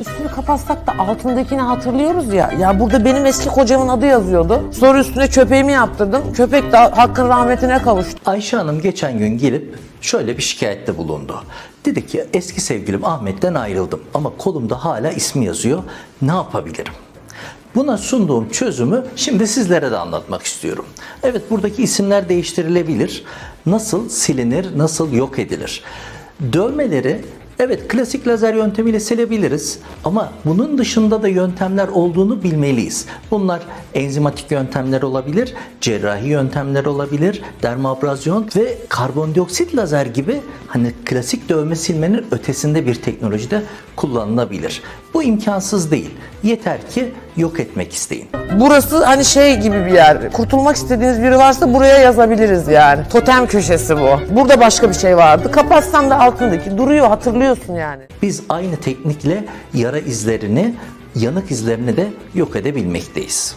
Üstünü kapatsak da altındakini hatırlıyoruz ya. Ya burada benim eski kocamın adı yazıyordu. Sonra üstüne köpeğimi yaptırdım. Köpek de hakkın rahmetine kavuştu. Ayşe Hanım geçen gün gelip şöyle bir şikayette bulundu. Dedi ki eski sevgilim Ahmet'ten ayrıldım ama kolumda hala ismi yazıyor. Ne yapabilirim? Buna sunduğum çözümü şimdi sizlere de anlatmak istiyorum. Evet buradaki isimler değiştirilebilir. Nasıl silinir, nasıl yok edilir? Dövmeleri evet klasik lazer yöntemiyle silebiliriz ama bunun dışında da yöntemler olduğunu bilmeliyiz. Bunlar enzimatik yöntemler olabilir, cerrahi yöntemler olabilir, dermabrazyon ve karbondioksit lazer gibi hani klasik dövme silmenin ötesinde bir teknolojide kullanılabilir. Bu imkansız değil. Yeter ki yok etmek isteyin. Burası hani şey gibi bir yer. Kurtulmak istediğiniz biri varsa buraya yazabiliriz yani. Totem köşesi bu. Burada başka bir şey vardı. Kapatsan da altındaki duruyor hatırlıyorsun yani. Biz aynı teknikle yara izlerini, yanık izlerini de yok edebilmekteyiz.